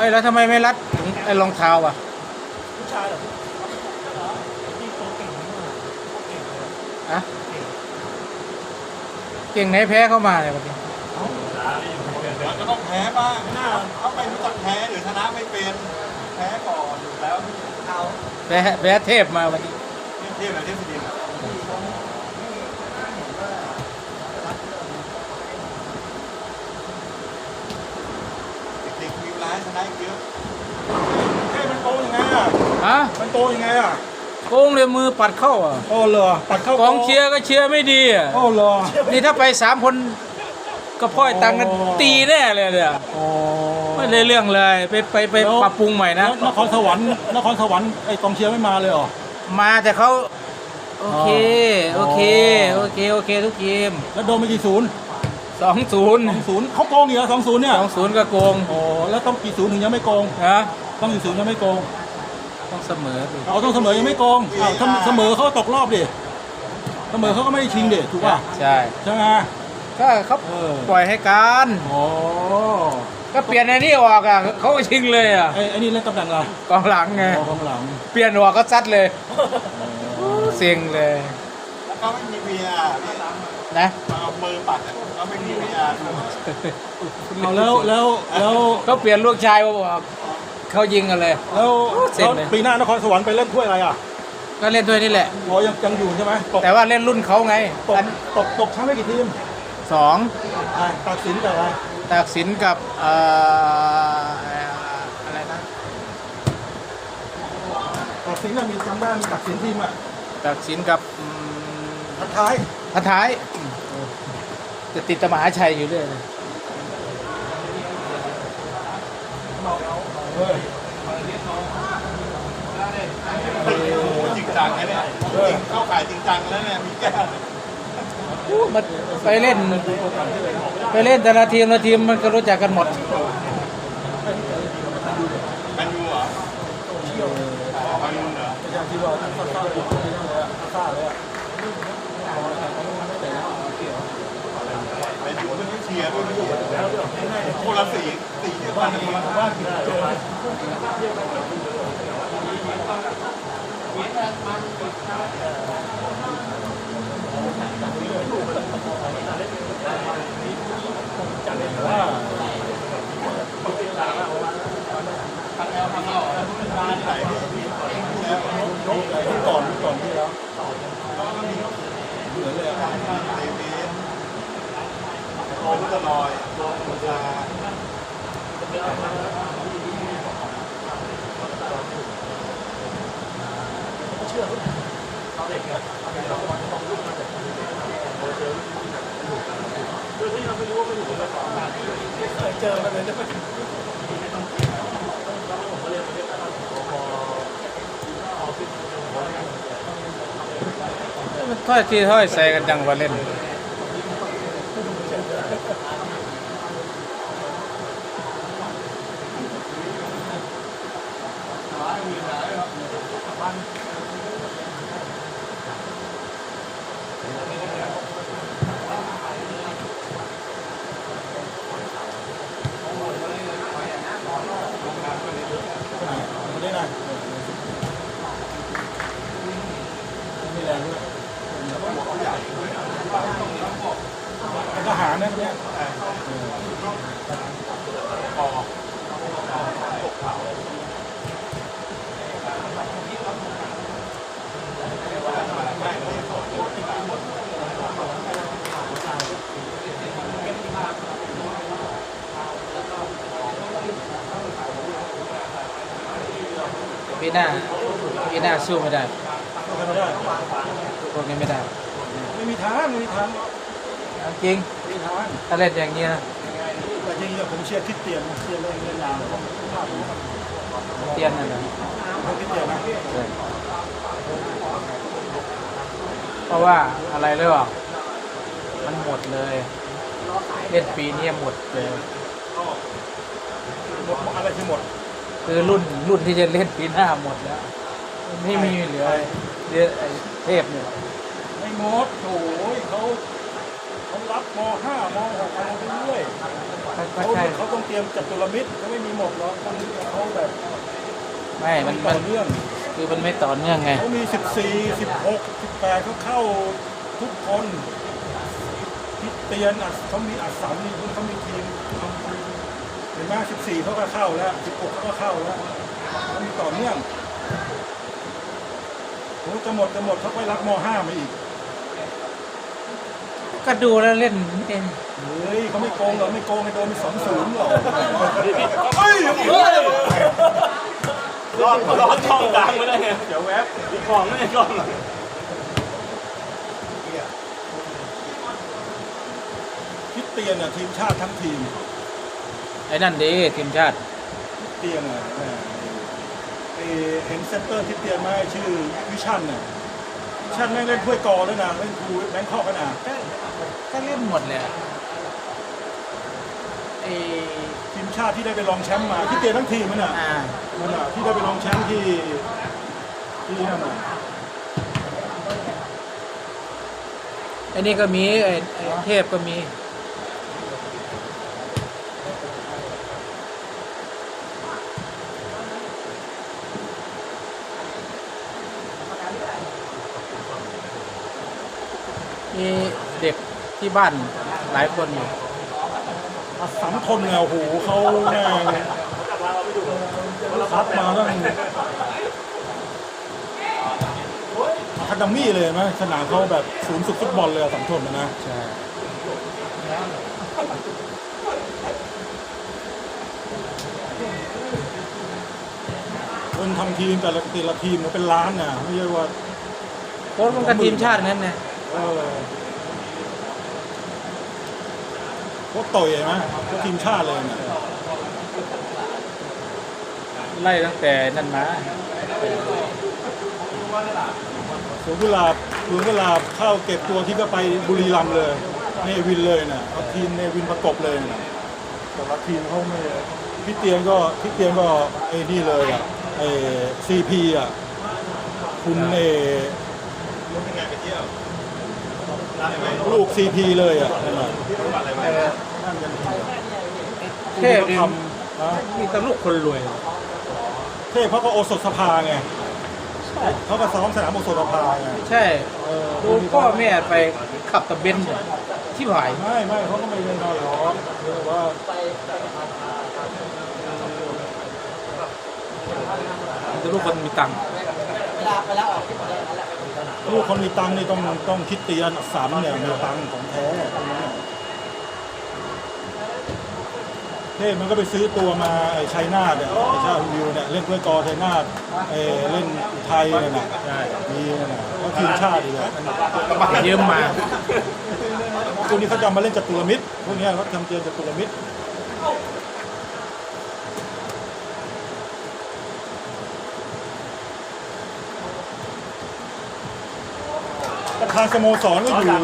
อ้ยแล้วทำไมไม่รัดถึงไอ้รองเท้าอะ ผู้ชายเหรอที่โตเก่งมากเก่งเลยอะ เก่งไหนแพ้เข้ามาเนี่ยวันนี้มันก็ต้องแพ้บ้างนะเขาไม่รู้จักแพ้หรือชนะไม่เป็นแพ้ก่อนอยู่แล้วเอาแพ้แพ้เทพมาวันนี้ เทียบอะไรเทียบสิดินเด็กๆมีร้าย ชนะเยอะเฮ้ยมันโตยังไงอะ ฮะมันโตยังไงอะโกงเลยมือปัดเข้าอะโอ้เหรอปัดเข้ากองเชียร์ก็เชียร์ไม่ดีอะโอ้เหรอ นี่ถ้าไปสามคนก็พ่อยตังค์กันโอ้ ตีแน่เลยเนี่ยโอ้ ไม่ได้เรื่องเลยไปไปไปแล้ว ปรับปรุงใหม่นะนครสวรรค์นครสวรรค์ไอ้กองเชียร์ไม่มาเลยเหรอ มาแต่เขาโอเค อ๋อ โอเค โอเค โอเคทุกทีมแล้วโดนไปกี่ศูนย์ สองศูนย์สองศูนย์เขาโกงอีกเหรอสองศูนย์เนี่ยสองศูนย์ก็โกงโอ้แล้วต้องกี่ศูนย์ถึงยังไม่โกงนะต้องกี่ศูนย์ยังไม่โกงต้องเสมอดิเอาต้องเสมอยังไม่โกงอ้าวถ้าเสมอเขาตกรอบดิเสมอเขาก็ไม่ได้ชิงดิถูกป่ะใช่ใช่ไหมก็เขาเออปล่อยให้การโอ้ก็เปลี่ยนไอ้นี่ออกอะเขาก็ชิงเลยอะไอ้ไอ้นี่เล่นตำแหน่งอะไรกองหลังไงอ๋อกองหลังเปลี่ยนออกก็ซัดเลยเซ็งเลยแล้วเขาไม่มี VR นะเอามือปัดเขาไม่มี VR เอาแล้วแล้วแล้วก็เปลี่ยนลูกชายมาบอกเขายิงกันเลย แล้วเสร็จแล้วเลย ปีหน้านครสวรรค์ไปเล่นถ้วยอะไรอะก็เล่นด้วยนี่แหละ อ๋อยังยังอยู่ใช่ไหมตกแต่ว่าเล่นรุ่นเขาไงตกอันตกตกชั้นไม่กี่ทีมสองอะตัดสินกับอะไรตากสินกับเอ่ออะไรนะตัดสินน่ะมีจำได้มีตัดสินทีมอะตากสินกับอืม ทัดท้าย พันท้ายจะติดตมหาชัยอยู่เรื่อยเลยเฮ้ยจริงจังนะเนี่ยจริงเข้าขายจริงจังแล้วเนี่ยมีแก้วอู้มันไปเล่น ไปเล่นแต่ละทีมละทีมมันก็รู้จักกันหมดแมนยูเหรอแมนยูเหรอไม่ใช่ที่ว่าซ่าซ่าเลยอะซ่าเลยอะ แม นยูมันไม่เชียร์ด้วยคนละสีสีเดียวกันคนละบ้านเจอก่อนก่อนที่แล้วเดวิสโอ้ ตลอยโดชาเจอมาเลยนะมันถ้อยทีถ้อยใส่กันจังว่าเล่น ไม่ได้นะมีแรงด้วยเป็นทหารนะเนี่ย ปีหน้าปีหน้าสู้ไม่ได้ทำไม่ได้พวกนี้ไม่ได้ ไม่มีทางไม่มีทางเอาจริงไม่มีทางถ้าเล่นอย่างนี้นะแต่จริงๆผมเชียร์คริดเตียนเชียร์เล่นเล่นยาวเลยเตียนนั่นนะผมคริดเตียนนะใช่เพราะว่าอะไรเลยว่ามันหมดเลย เล่นปีนี้หมดเลยหมดอะไรคือหมด คือรุ่นรุ่นที่จะเล่นปีหน้าหมดแล้ว ไม่มีเหลือเหลือไอ้เทพเนี่ยไม่หมดโอ้ยเขาเขารับม .5 ม .6 อะไรไปเรื่อยก็ก็เขาใช่เขาต้องเตรียมจัตุรมิตรเขาไม่มีหมดหรอกคนนี้เขาแบบไม่มันต่มัอนเนื่องคือมันไม่ต่อเนื่องไงเขามี 14 16 18เขาเข้าทุกคนพิเตียนอะเขามีอัดสัมนี่เขามีทีมเห็น ไหม14เขาก็เข้าแล้ว16เขาก็เข้าแล้วเขามีต่อเนื่องโอ้จะหมดจะหมดเขาไปรับม .5 มาอีกก็ดูแล้วเล่นเองเฮ้ยเขาไม่โกงหรอกไม่โกงให้โดนไปสองศูนย์หรอกรอดรอดช่องกลางไม่ได้ไงเดี๋ยวแวบอีกของไม่ได้กล้องคิดเตียนอะทีมชาติทั้งทีม ไอ้นั่นดีทีมชาติคิดเตียนอะแหมไอ้เห็นเซนเตอร์คิดเตียนไหมชื่อวิชั่นน่ะวิชั่นแม่งเล่นถ้วยกอด้วยนะเล่นคูแบงคอกกันนะก็ก็เล่นหมดเลยอะไอ้ทีมชาติที่ได้ไปรองแชมป์มาคิดเตียนทั้งทีมมันอะอ่ามันอะที่ได้ไปรองแชมป์ที่ที่นั่นอะไอ้นี่ก็มีไอ้ไอ้เทพก็มี มีเด็กที่บ้านหลายคนอยู่อัสสัมทนเนี่ยโอ้โหเขาแม่งคัดมาตั้งอะคาเดมี่เลยไหมสนามเขาแบบศูนย์ฝึกฟุตบอลเลยอะสัมทนนะใช่คนทำทีมแต่ละแต่ละทีมมันเป็นล้านน่ะไม่ใช่ว่าโค้ชมันก็ทีมชาติงั้นนะ เออโคตรต่อยไหมโคตรทีมชาติเลยน่ะไล่ตั้งแต่นั่นมาสวนกุหลาบสวนกุหลาบเข้าเก็บตัวที่ก็ไปบุรีรัมย์เลยเนวินเลยน่ะเอาทีมเนวินประกบเลยน่ะแต่ละทีมเขาไม่พี่เตียนก็พี่เตียนก็ไอ้นี่เลยอะไอ้ซีพีอะคุณเอ ลูกซีพีเลยอะนั่นน่ะเทพคุณนี่ทำนะมีแตลูกคนรวย เทพเขาก็โอสถสภาไงเขาก็ซ้อมสนามโอสถสภาไงใช่เออดูพ่อแม่ไปขับตะเบนซ์เนี่ยที่หายไม่ไม่เขาก็ไม่เป็นนอนหรอกเรียกว่าแต่ลูกคนมีตังค์ลูก คนมีตังค์นี่ต้องต้องคิดเตียนสามเนี่ยมีตังค์ของแท้เทพมันก็ไปซื้อตัวมาไอ้ชัยนาทเนี่ยไอ้ชาติวิวเนี่ยเล่นถ้วยกอชัยนาทเออเล่นอุทัยเนี่ยนะใช่มีเนี่ยนะแล้วทีมชาติอีกอะยืมมาพวกนี้เขาจะเอามาเล่นจตุรมิตรพวกเนี้ยเขาทำเตียนจตุรมิตร ประธารสโมสรก็อยู่